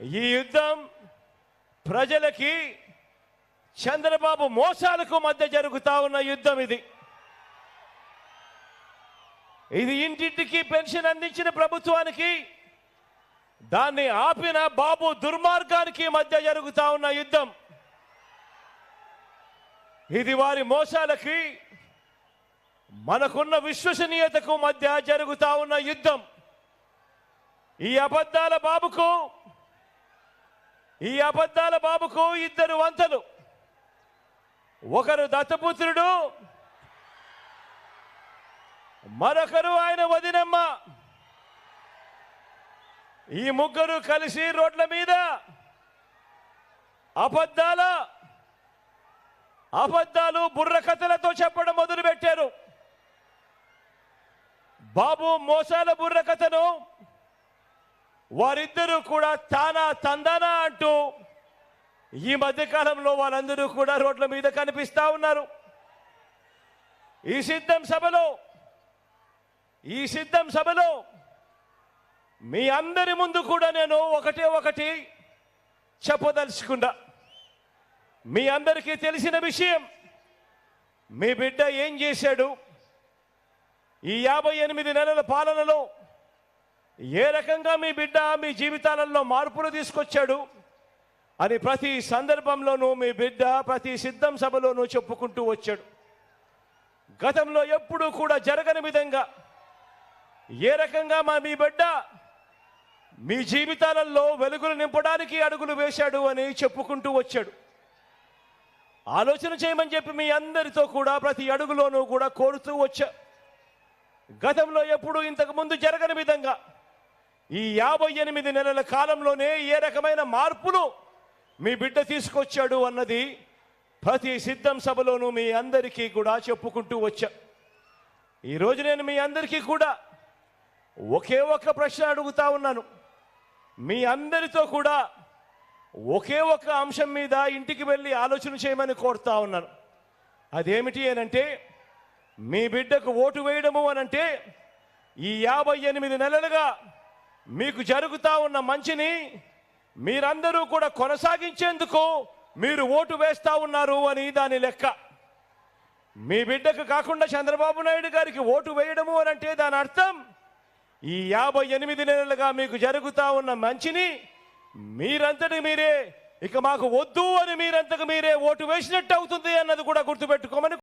ఈ యుద్ధం ప్రజలకి చంద్రబాబు మోసాలకు మధ్య జరుగుతూ ఉన్న యుద్ధం ఇది. ఇది ఇంటింటికి పెన్షన్ అందించిన ప్రభుత్వానికి దాన్ని ఆపిన బాబు దుర్మార్గానికి మధ్య జరుగుతూ ఉన్న యుద్ధం. ఇది వారి మోసాలకి మనకున్న విశ్వసనీయతకు మధ్య జరుగుతూ ఉన్న యుద్ధం. ఈ అబద్ధాల బాబుకు ఈ అబద్ధాల బాబుకు ఇద్దరు వంతలు. ఒకరు దత్తపుత్రుడు మరొకరు ఆయన వదినమ్మ. ఈ ముగ్గురు కలిసి రోడ్ల మీద అబద్ధాల అబద్ధాలు బుర్రకథలతో చెప్పడం మొదలుపెట్టారు. బాబు మోసాల బుర్రకథను వారిద్దరూ కూడా తానా తందానా అంటూ ఈ మధ్యకాలంలో వాళ్ళందరూ కూడా రోడ్ల మీద కనిపిస్తా ఉన్నారు. ఈ సిద్ధం సభలో ఈ సిద్ధం సభలో మీ అందరి ముందు కూడా నేను ఒకటే ఒకటి చెప్పదలుచుకున్నా. మీ అందరికీ తెలిసిన విషయం మీ బిడ్డ ఏం చేశాడు? ఈ యాభై ఎనిమిది నెలల పాలనలో ఏ రకంగా మీ బిడ్డ మీ జీవితాలలో మార్పులు తీసుకొచ్చాడు అని ప్రతి సందర్భంలోనూ మీ బిడ్డ ప్రతి సిద్ధం సభలోనూ చెప్పుకుంటూ వచ్చాడు. గతంలో ఎప్పుడూ కూడా జరగని విధంగా ఏ రకంగా మా మీ బిడ్డ మీ జీవితాలలో వెలుగులు నింపడానికి అడుగులు వేశాడు అని చెప్పుకుంటూ వచ్చాడు. ఆలోచన చేయమని చెప్పి మీ అందరితో కూడా ప్రతి అడుగులోనూ కూడా కోరుతూ వచ్చా. గతంలో ఎప్పుడు ఇంతకుముందు జరగని విధంగా ఈ యాభై ఎనిమిది నెలల కాలంలోనే ఏ రకమైన మార్పులు మీ బిడ్డ తీసుకొచ్చాడు అన్నది ప్రతి సిద్ధం సభలోనూ మీ అందరికీ కూడా చెప్పుకుంటూ వచ్చా. ఈరోజు నేను మీ అందరికీ కూడా ఒకే ఒక్క ప్రశ్న అడుగుతా ఉన్నాను. మీ అందరితో కూడా ఒకే ఒక్క అంశం మీద ఇంటికి వెళ్ళి ఆలోచన చేయమని కోరుతా ఉన్నాను. అదేమిటి అనంటే మీ బిడ్డకు ఓటు వేయడము అనంటే ఈ యాభై ఎనిమిది నెలలుగా మీకు జరుగుతూ ఉన్న మంచిని మీరందరూ కూడా కొనసాగించేందుకు మీరు ఓటు వేస్తా ఉన్నారు అని దాని లెక్క. మీ బిడ్డకు కాకుండా చంద్రబాబు నాయుడు గారికి ఓటు వేయడము అని అంటే దాని అర్థం ఈ యాభై ఎనిమిది నెలలుగా మీకు జరుగుతూ ఉన్న మంచిని మీరంతటి మీరే ఇక మాకు వద్దు అని మీరంతకు మీరే ఓటు వేసినట్టు అవుతుంది అన్నది కూడా గుర్తుపెట్టుకోమని